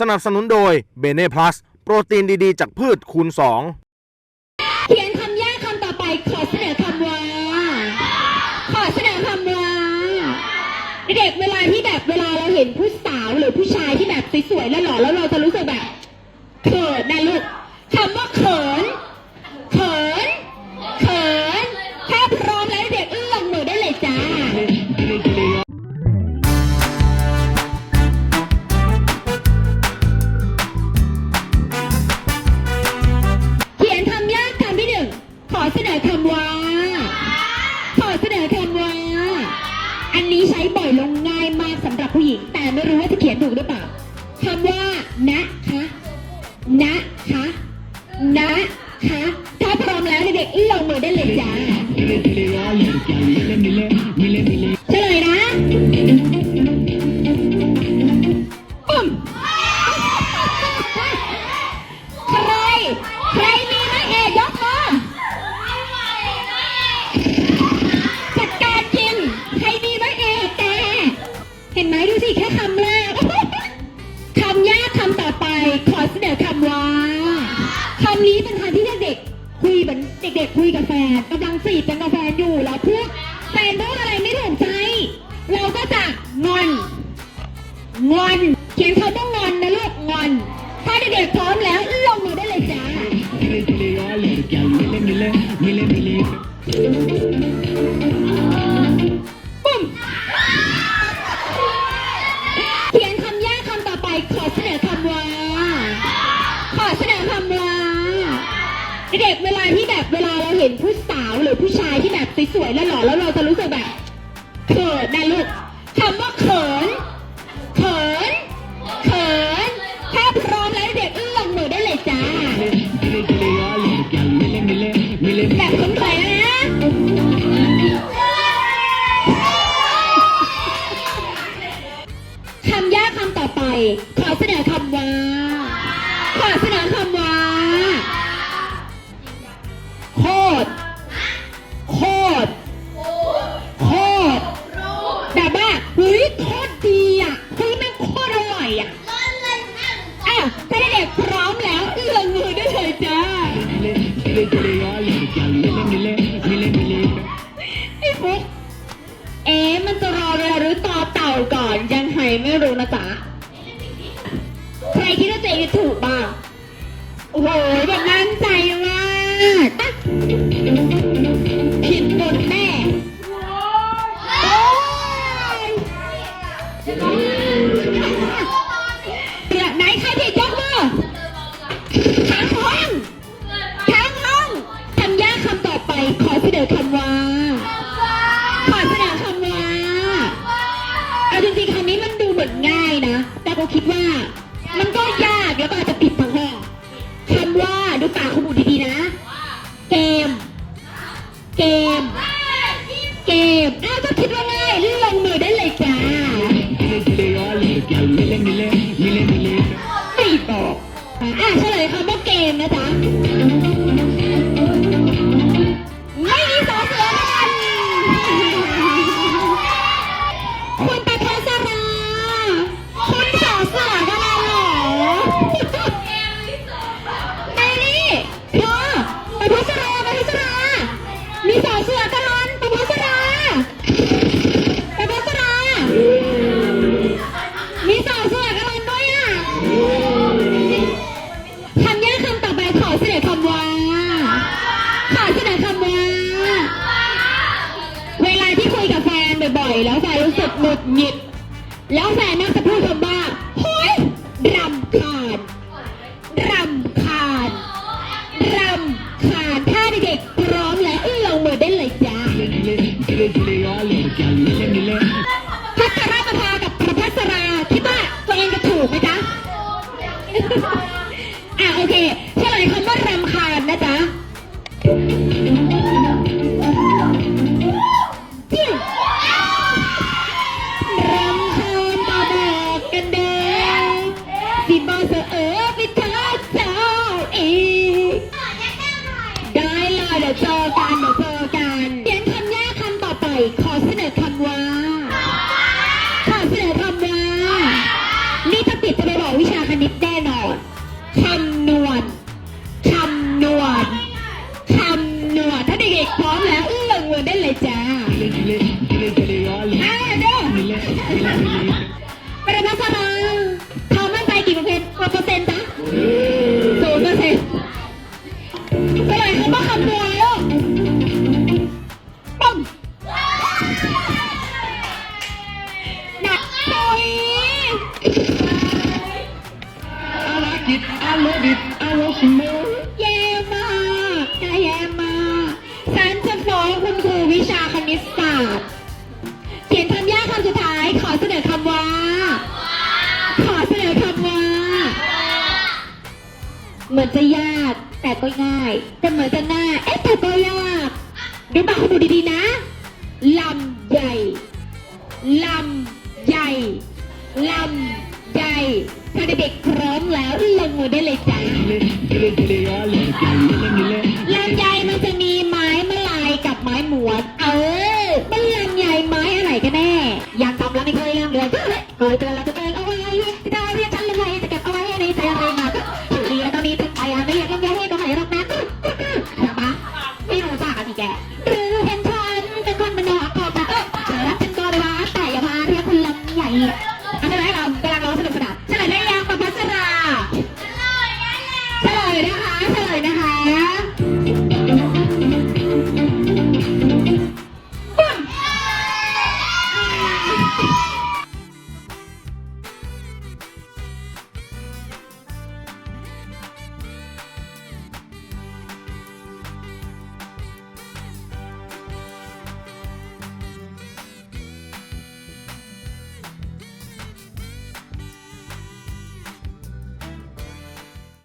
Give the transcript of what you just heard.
สนับสนุนโดยเบเน่พลัสโปรตีนดีๆ จากพืชคูณ2เขียนคำยากคำต่อไปขอเสนอคำว่า ขอเสนอคำว่า เด็กเวลาที่แบบเวลาเราเห็นผู้ นี้ใช้บ่อยลงง่ายมากสำหรับผู้หญิง แต่ไม่รู้ว่าจะเขียนถูกหรือเปล่าคำว่า นะคะนะคะนะคะถ้าพร้อมแล้วเด็กๆอื้องมือได้เลยจ้าำนี้เป็นคำที่เด็กๆคุยเหมือนเด็ก ๆ คุยกับแฟนกำลังจีบกันกับแฟนอยู่แล้วพูดแฟนพูดอะไรไม่ถูกใจ เราก็จะงอน งอนเขียนคำว่างอนนะลูกงอน ถ้าเด็กๆพร้อมแล้วลงมือได้เลยจ้า ปุ่มเขียนคำยากคำต่อไปขอเสนอคำว่า เด็กเวลาที่แบบเวลาเราเห็นผู้สาวหรือผู้ชายที่แบบสวยๆแล้วหล่อแล้วเราจะรู้สึกแบบเขินนะลูกคำว่าเขิน เขิน เขิน ถ้าพร้อมแล้วเด็กเอื้อลงมือได้เลยจ้า แบบคุ้นเคยนะ คำยากคำต่อไป ขอเสนอคำว่า ขอเสนอคำว่า หรือต่อเต่าก่อนยังไงไม่รู้นะจ๊ะ ใครคิดว่าตัวเองจะถูกบ้าง โอ้โหแบบมั่น ดูปากคุณบูดีๆนะ เกม เกม เกมอ้าวก็คิดว่าง่ายลงมือได้เลยจ้าไม่บอกอะเฉลยคำว่าเกมนะจ๊ะ บ่อยๆแฟนรู้สึกหงุดหงิด แล้วแฟนมักจะพูดคำว่าเฮ้ยรำคาญรำคาญรำคาญถ้าเด็กๆพร้อมแล้วลงมือได้เลยจ้าพัชรประภาี๋ยวเจอกันเดี๋ยวเจอกันเขียนคำยากคำต่อไป ขอเสนอคำว่า ขอเสนอคำว่า นี่ถ้าติดจะไปบอกวิชาคณิตแน่นอนคำนวณคำนวณคำนวณถ้าเด็กๆพร้อมแล้ว love it I want some more แย่มากน่าแย่มากฉันจะฟ้องคุณครูวิชาคณิตศาสตร์เขียนคำยากคำสุดท้ายขอเสนอคำว่า ขอเสนอคำว่า เหมือนจะยากแต่ก็ง่าย แต่เหมือนจะง่ายเอ๊ะแต่ก็ยากดูปากคุณดูดีๆนะลำใหญ่ลำใหญ่ลำ ใจถ้าเด็กพร้อมแล้วลงมือได้เลยจ้ะลำญ่มันจะมีไม้มะลายกับไม้หมวด เออเป็นลำไยไม้อะไรกันแน่ อยากทำแล้วไม่เคยเริ่มเลยเฮ้ยเตือนแล้วเตือน